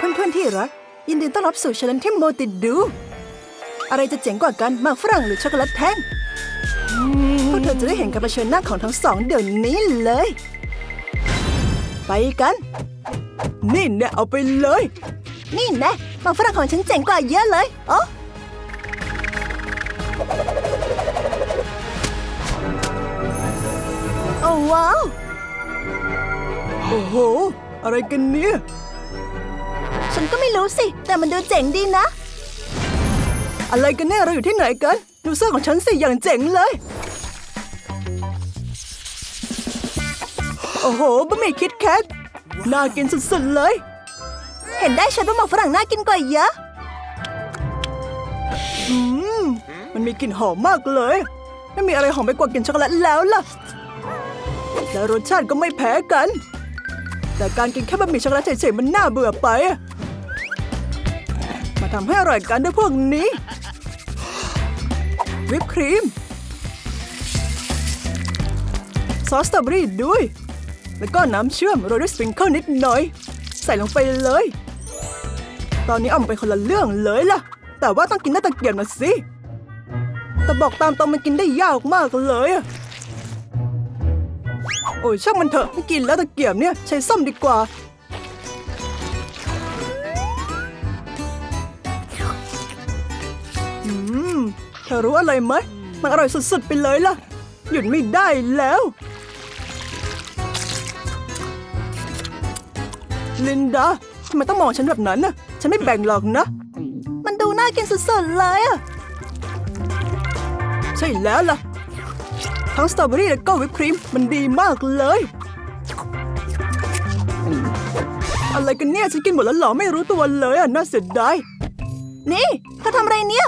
เพื่อนๆที่รัก ยินดีต้อนรับสู่ช l เลนที่โมติดดู อะไรจะเจ๋งกว่ากันหมากฝรั่งหรือช็อกโกแลตแท่งพวกเธอจะได้เห็นการเผชิญหน้าของทั้งสองเดี๋ยวนี้เลย ไปกัน นี่แน่เอาไปเลย นี่แน่หมากฝรั่งของฉันเจ๋งกว่าเยอะเลยโอ้โอ้ว้าว โอ้โห อะไรกันเนี่ย ฉันก็ไม่รู้สิ แต่มันดูเจ๋งดีนะ อะไรกันแน่เราอยู่ที่ไหนกัน ดูเสื้อของฉันสิอย่างเจ๋งเลย โอ้โหบะหมี่คิดแคทน่ากินสุดๆเลย เห็นได้ชัดว่าหมกฝรั่งน่ากินกว่าเยอะอืมมันมีกลิ่นหอมมากเลย ไม่มีอะไรหอมไปกว่ากลิ่นช็อกโกแลตแล้วล่ะ และรสชาติก็ไม่แพ้กัน แต่การกินแค่บะหมี่ช็อกโกแลตเฉยๆมันน่าเบื่อไป ทำให้อร่อยกันด้วยพวกนี้ วิปครีม ซอสสตรอเบอรี่ด้วย แล้วก็น้ำเชื่อมโรยด้วยสปริงเกิลนิดหน่อย ใส่ลงไปเลย ตอนนี้เอาไปคนละเรื่องเลยล่ะ แต่ว่าต้องกินด้วยตะเกียบนะสิ แต่บอกตามตรงมันกินได้ยากมากเลยอะโอ้ยช่างมันเถอะไม่กินแล้วตะเกียบเนี่ยใช้ส้อมดีกว่า ธอรู้อะไรไหม มันอร่อยสุดๆ ไปเลยล่ะ หยุดไม่ได้แล้ว ลินดาทำไมต้องมองฉันแบบนั้นน่ะ ฉันไม่แบ่งหรอกนะ มันดูน่ากินสุดๆ เลยอะใช่แล้วล่ะ ทั้งสตรอเบอรี่และก็วิปครีม มันดีมากเลย อะไรกันเนี่ย ฉันกินหมดแล้วหรอ ไม่รู้ตัวเลยอะ น่าเสียดาย นี่เธอทำอะไรเนี่ย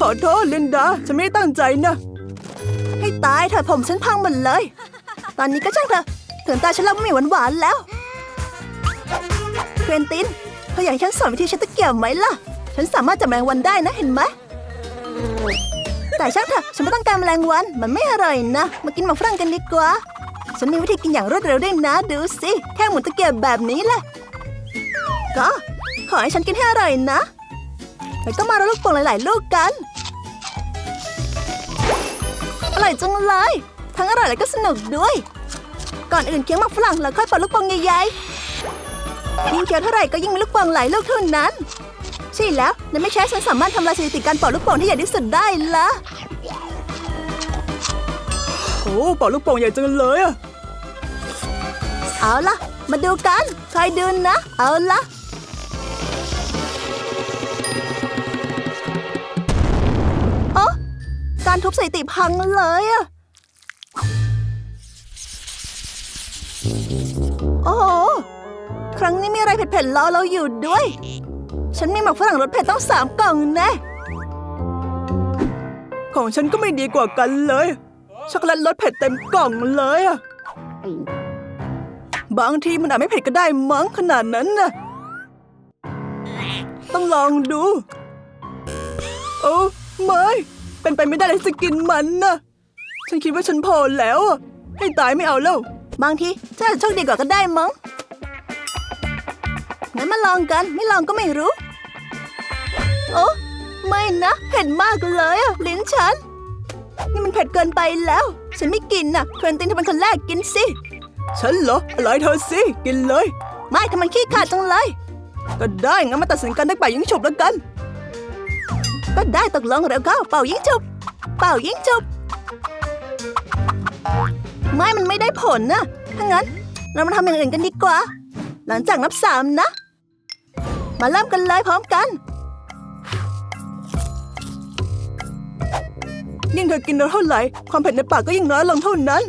ขอโทษลินดา ฉันไม่ตั้งใจนะ ให้ตายเถอะผมฉันพังหมดเลย ตอนนี้ก็ช่างเถอะถึงตาฉันแล้วไม่มีหวานหวานๆแล้วเควินตินเธออยากให้ฉันสอนวิธีใช้ตะเกียบไหมล่ะ ฉันสามารถจับแมลงวันได้นะเห็นไหมแต่ช่างเถอะฉันไม่ต้องการแมลงวัน มันไม่อร่อยนะ มากินหมากฝรั่งกันดีกว่า ฉันมีวิธีกินอย่างรวดเร็วด้วยนะ ดูสิ แค่หมุนตะเกียบแบบนี้แหละ ก็ ขอให้ฉันกินให้อร่อยนะ แล้วก็มารลูกโป่งหลาย ๆ ลูกกัน อร่อยจังเลย ทั้งอร่อยและก็สนุกด้วย ก่อนอื่นเคี้ยวหมากฝรั่งแล้วค่อยเปาลูกโป่งใหญ่ ๆ ยิ่งเคี้ยวเท่าไหร่ก็ยิ่งมีลูกโป่งหลายลูกเท่านั้น ใช่แล้วและไม่ใช่ฉันสามารถทำลายสถิติการป่าลูกโป่งที่ใหญ่ที่สุดได้ละโอ้ป่าลูกโป่งใหญ่จังเลยอะเอาละมาดูกันคอยดูนะ เอาละ ทุบสถิติพังเลยอะโอ้โห ครั้งนี้มีอะไรเผ็ดๆรอเราอยู่ด้วย ฉันมีหมักฝรั่งรสเผ็ดต้องสามกล่องแน่ ของฉันก็ไม่ดีกว่ากันเลย ช็อกโกแลตรสเผ็ดเต็มกล่องเลยอะบางทีมันอาจไม่เผ็ดก็ได้มั้งขนาดนั้นนะต้องลองดู โอ้ไม่ เป็นไปไม่ได้เลยจะกินมันนะฉันคิดว่าฉันพอแล้วอะให้ตายไม่เอาแล้ว บางทีฉันอาจจะโชคดีกว่าก็ได้มั้งงั้นมาลองกัน ไม่ลองก็ไม่รู้ โอ้ไม่นะเผ็ดมากเลยอะลิ้นฉัน นี่มันเผ็ดเกินไปแล้ว ฉันไม่กินน่ะเควินตินเธอเป็นคนแรกกินสิ ฉันเหรออร่อยเธอสิ กินเลย ไม่ทำไมขี้ขาดจังเลย ก็ได้งั้นมาตัดสินกันได้ป่ายิงฉุบแล้วกัน ก็ได้ตกลงแล้วก็เป่ายิงฉุบ เป่ายิงฉุบ ไม่มันไม่ได้ผลนะถ้างั้น เรามาทำอย่างอื่นกันดีกว่า หลังจากนับสามนะ มาเริ่มกันเลยพร้อมกันยิ่งเธอกินเท่าไหร่ความเผ็ดในปากก็ยิ่งน้อยลงเท่านั้น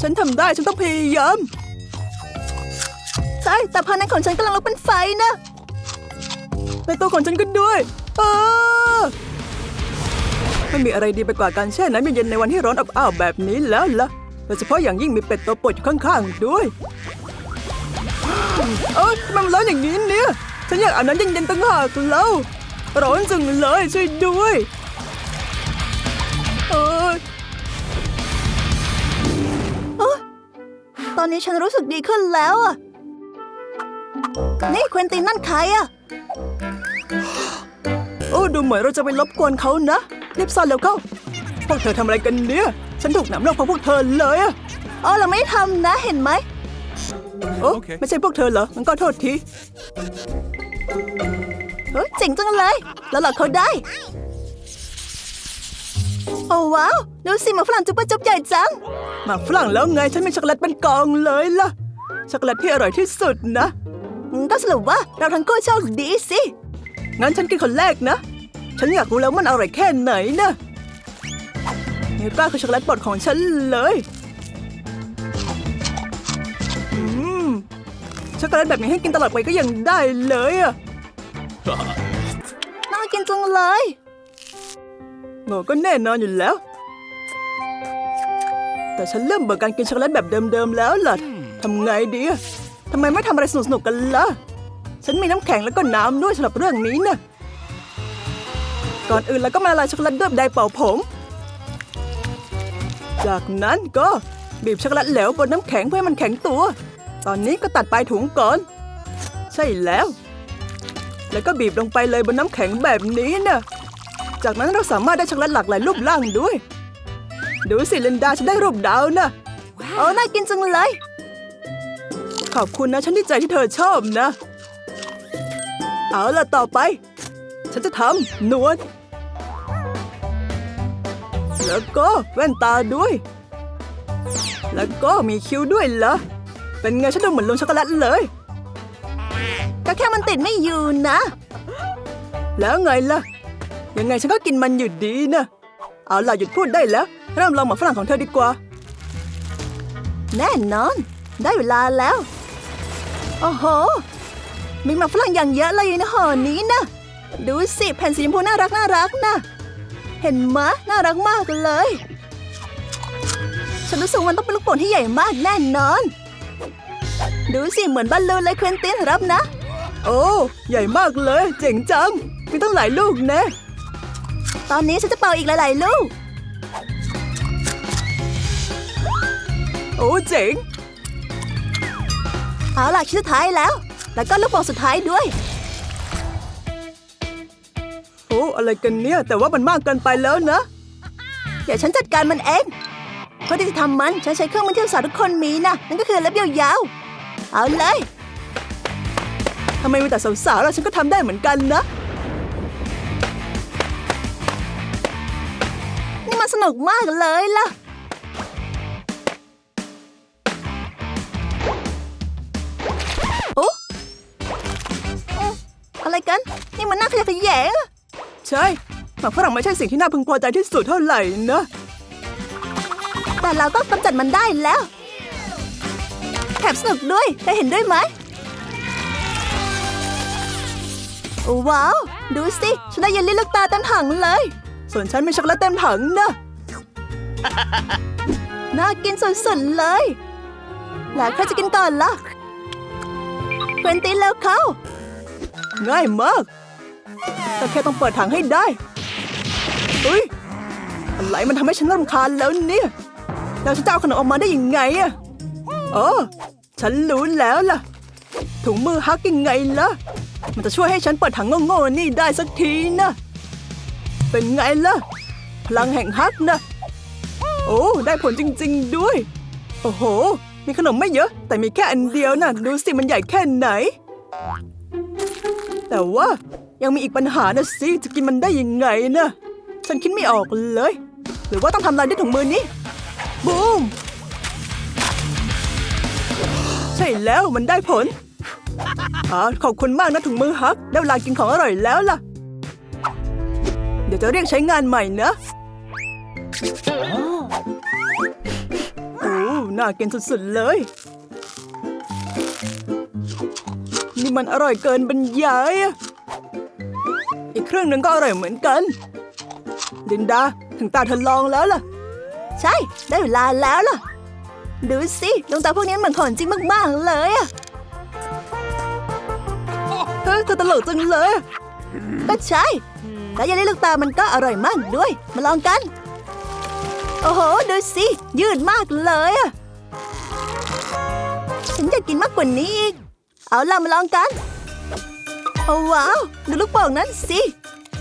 ฉันทำได้ฉันต้องพยายาม ใช่แต่พานั้นของฉันกำลังลุกเป็นไฟนะในตัวของฉันก็ด้วยเอ้าไม่มีอะไรดีไปกว่าการแช่น้ำเย็นๆในวันที่ร้อนอบอ้าวแบบนี้แล้วล่ะโดยเฉพาะอย่างยิ่งมีเป็ดตัวปรดอยู่ข้างๆด้วย เอ้ยทำไมมันร้อนอย่างนี้เนี่ย ฉันอยากอาบน้ำเย็นๆตั้งหากแล้วร้อนจังเลยช่วยด้วยเออตอนนี้ฉันรู้สึกดีขึ้นแล้วอะ นี่เควินตินนั่นใครอะโอ้ดูเหมือนเราจะไปรบกวนเขานะรีบซ่อนเร็วเข้าพวกเธอทำอะไรกันเนี่ย ฉันถูกหนำเรื่องเพราะพวกเธอเลยอะอ๋อเราไม่ทำนะเห็นไหมโอ้โอเคไม่ใช่พวกเธอเหรอมันก็โทษทีเฮ้ยเจ๋งจังเลย แล้วหลอกเขาได้ โอ้ว้าวดูสิหมาฝรั่งจุ๊บจุ๊บใหญ่จังหมาฝรั่งแล้วไงฉันมีช็อกโกแลตเป็นกองเลยล่ะช็อกโกแลตที่อร่อยที่สุดนะ อืมก็สรุปว่าเราทั้งคู่โชคดีสิ งั้นฉันกินคนแรกนะ ฉันอยากรู้แล้วมันอร่อยแค่ไหนนะนี่ป้าคือช็อกโกแลตโปรดของฉันเลยอืมช็อกโกแลตแบบนี้ให้กินตลอดไปก็ยังได้เลยอะน่ากินจังเลยโง่ก็แน่นอนอยู่แล้ว แต่ฉันเริ่มเบื่อการกินช็อกโกแลตแบบเดิมๆแล้วล่ะทำไงดีอะทำไมไม่ทำอะไรสนุกๆกันล่ะ ฉันมีน้ำแข็งแล้วก็น้ำด้วยสำหรับเรื่องนี้นะก่อนอื่นแล้วก็มาละลายช็อกโกแลตด้วยไดร์เป่าผม จากนั้นก็บีบช็อกโกแลตเหลวบนน้ำแข็งเพื่อให้มันแข็งตัว ตอนนี้ก็ตัดปลายถุงก่อน ใช่แล้ว แล้วก็บีบลงไปเลยบนน้ำแข็งแบบนี้นะจากนั้นเราสามารถได้ช็อกโกแลตหลากหลายรูปร่างด้วย ดูสิลินดาฉันได้รูปดาวนะโอ้น่ากินจังเลย ขอบคุณนะฉันดีใจที่เธอชอบนะ เอาล่ะต่อไป ฉันจะทำหนวด แล้วก็แว่นตาด้วย แล้วก็มีคิ้วด้วยเหรอ เป็นไงฉันดูเหมือนลุงช็อกโกแลตเลย ก็แค่มันติดไม่อยู่นะ แล้วไงล่ะ ยังไงฉันก็กินมันอยู่ดีนะ เอาล่ะหยุดพูดได้แล้วเริ่มลองหมาฝรั่งของเธอดีกว่า แน่นอน ได้เวลาแล้ว โอ้โห มีมาฝรั่งอย่างเยอะเลยในห่อนี้นะ ดูสิแผ่นสีชมพูน่ารักน่ารักนะ เห็นมะน่ารักมากเลย ฉันรู้สึกว่ามันต้องเป็นลูกโป่งที่ใหญ่มากแน่นอน ดูสิเหมือนบอลลูนเลยเควินตินรับนะ โอ้ใหญ่มากเลย เจ๋งจัง มีตั้งหลายลูกนะตอนนี้ฉันจะเป่าอีกหลาย ๆ ลูก โอ้เจ๋ง เอาล่ะชิ้นสุดท้ายแล้ว แล้วก็ลูกโป่งสุดท้ายด้วย โอ้อะไรกันเนี่ย แต่ว่ามันมากเกินไปแล้วนะ เดี๋ยวฉันจัดการมันเองเพื่อที่จะทำมันฉันใช้เครื่องมือที่สาวทุกคนมีนะนั่นก็คือเล็บยาวๆเอาเลยทำไมมีแต่สาวๆแล้วฉันก็ทำได้เหมือนกันนะนี่มันสนุกมากเลยล่ะ นนี่มันน่าขยะแขยงอะใช่หมากฝรั่งไม่ใช่สิ่งที่น่าพึงพอใจที่สุดเท่าไหร่นะ แต่เราก็กำจัดมันได้แล้วแถมสนุกด้วยเธอเห็นด้วยไหมว้าว ดูสิฉันได้เยลลี่ลูกตาเต็มถังเลย ส่วนฉันมีช็อกโกแลตเต็มถังนะน่ากินสุดๆเลย แล้วใครจะกินก่อนล่ะเควินตินแล้วเขาง่ายมาก แต่แค่ต้องเปิดถังให้ได้เฮ้ยอะไรมันทำให้ฉันรำคาญแล้วเนี่ยแล้วฉันจะเอาขนมออกมาได้ยังไงอะอ๋อฉันรู้แล้วล่ะ ถุงมือฮักยังไงล่ะ มันจะช่วยให้ฉันเปิดถังโง่ๆนี่ได้สักทีนะ เป็นไงล่ะ พลังแห่งฮักนะ โอ้ ได้ผลจริง ๆ ด้วย โอ้โห มีขนมไม่เยอะ แต่มีแค่อันเดียวนะดูสิมันใหญ่แค่ไหน แต่ว่า ยังมีอีกปัญหานะสิ จะกินมันได้ยังไงนะ ฉันคิดไม่ออกเลย หรือว่าต้องทำลายด้วยถุงมือนี้ บูม ใช่แล้วมันได้ผลอขอบคุณมากนะถุงมือฮัก ได้เวลากินของอร่อยแล้วล่ะ เดี๋ยวจะเรียกใช้งานใหม่นะโอ้น่ากินสุดๆเลย นี่มันอร่อยเกินบรรยายอะ เครื่องหนึ่งก็อร่อยเหมือนกัน ลินดา ถึงตาเธอลองแล้วล่ะ ใช่ ได้เวลาแล้วล่ะ ดูสิดวงตาพวกนี้เหมือนของจริงมาก ๆ เลยอะเฮ้ยเธอตลกจังเลย ก็ใช่แล้วยาเล่ลูกตามันก็อร่อยมากด้วย มาลองกัน โอ้โห ดูสิ ยืดมากเลยอะฉันอยากกินมากกว่านี้อีก เอาล่ะมาลองกัน โอ้ว้าวดูลูกโป่งนั้นสิ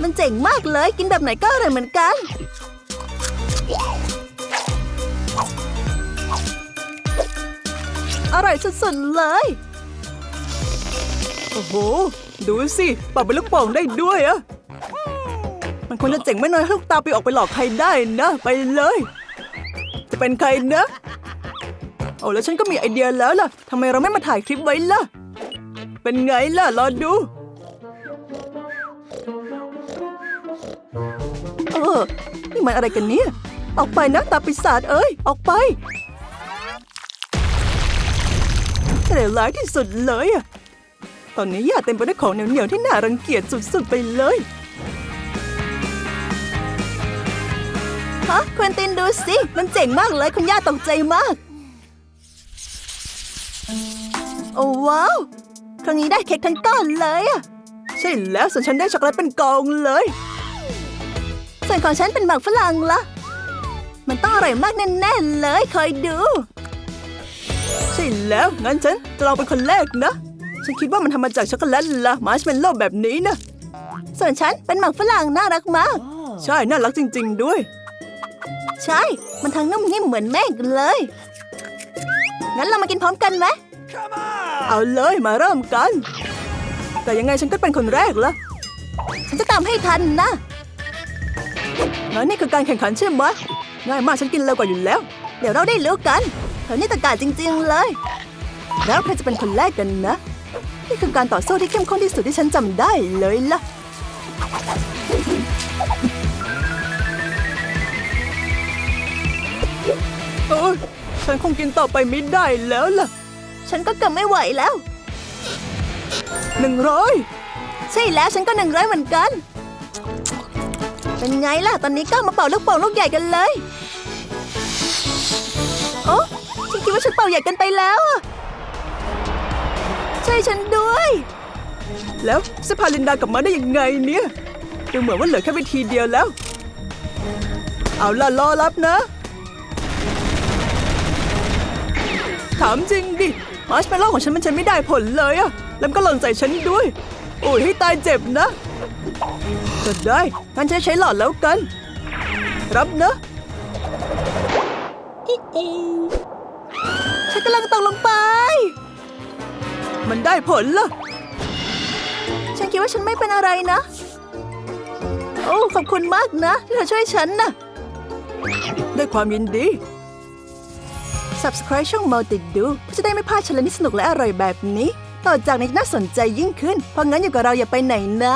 มันเจ๋งมากเลยกินแบบไหนก็อร่อยเหมือนกัน อร่อยสุดๆเลย โอ้โห ดูสิปรับเป็นลูกโป่งได้ด้วยอะมันคงจะเจ๋งไม่น้อยให้ลูกตาไปออกไปหลอกใครได้นะ ไปเลย จะเป็นใครนะโอ้แล้วฉันก็มีไอเดียแล้วล่ะทำไมเราไม่มาถ่ายคลิปไว้ล่ะ เป็นไงล่ะรอดู ออนี่มันอะไรกันเนี่ย ออกไปนะตาปีศาจเอ้ย ออกไปเลวร้ายที่สุดเลยอะตอนนี้ยาเต็มไปด้วยของเหนียวๆที่น่ารังเกียจสุดๆไปเลยฮะควินตินดูสิ มันเจ๋งมากเลยคุณย่าตกใจมาก โอ้ว้าว ครั้งนี้ได้เค้กทั้งก้อนเลยอะใช่แล้วส่วนฉันได้ช็อกโกแลตเป็นกองเลย ส่วนของฉันเป็นหมากฝรั่งละมันต้องอร่อยมากแน่ๆเลยคอยดู ใช่แล้ว งั้นฉันจะลองเป็นคนแรกนะ ฉันคิดว่ามันทำมาจากช็อกโกแลตละมาร์ชเมลโล่แบบนี้นะ ส่วนฉันเป็นหมากฝรั่งน่ารักมาก ใช่ น่ารักจริง ๆ ด้วย ใช่ มันทั้งนุ่มนิ่มเหมือนแม่เลย งั้นเรามากินพร้อมกันไหมเอาเลยมาเริ่มกัน แต่ยังไงฉันก็เป็นคนแรกละฉันจะตามให้ทันนะ งั้นนี่คือการแข่งขันใช่ไหมง่ายมากฉันกินเร็วกว่าอยู่แล้ว เดี๋ยวเราได้รู้กันเธอนี่ตะกาจริง ๆ เลย แล้วใครจะเป็นคนแรกกันนะ นี่คือการต่อสู้ที่เข้มข้นที่สุดที่ฉันจำได้เลยล่ะ โอ้ยฉันคงกินต่อไปไม่ได้แล้วล่ะ ฉันก็เกือบไม่ไหวแล้วหนึ่งร้อยใช่แล้วฉันก็หนึ่งร้อยเหมือนกัน เป็นไงล่ะ ตอนนี้ก็มาเป่าลูกโป่งลูกใหญ่กันเลย โอ้ฉันคิดว่าฉันเป่าใหญ่กันไปแล้วอะช่วยฉันด้วย แล้วจะพาลินดากลับมาได้ยังไงเนี่ยดูเหมือนว่าเหลือแค่วิธีเดียวแล้ว เอาล่ะรอรับนะถามจริงดิมาร์ชเมลโล่ของฉันมันใช้ไม่ได้ผลเลยอะแล้วก็หล่นใส่ฉันด้วย โอ้ยให้ตายเจ็บนะ ก็ได้งั้นฉันใช้หลอดแล้วกัน รับนะฉันกำลังตกลงไป มันได้ผลละฉันคิดว่าฉันไม่เป็นอะไรนะ โอ้ขอบคุณมากนะที่เธอช่วยฉันนะด้วยความยินดี Subscribe ช่อง Multi ดูเพื่อจะได้ไม่พลาดชลนิดสนุกและอร่อยแบบนี้ ต่อจากนี้น่าสนใจยิ่งขึ้น เพราะงั้นอยู่กับเราอย่าไปไหนนะ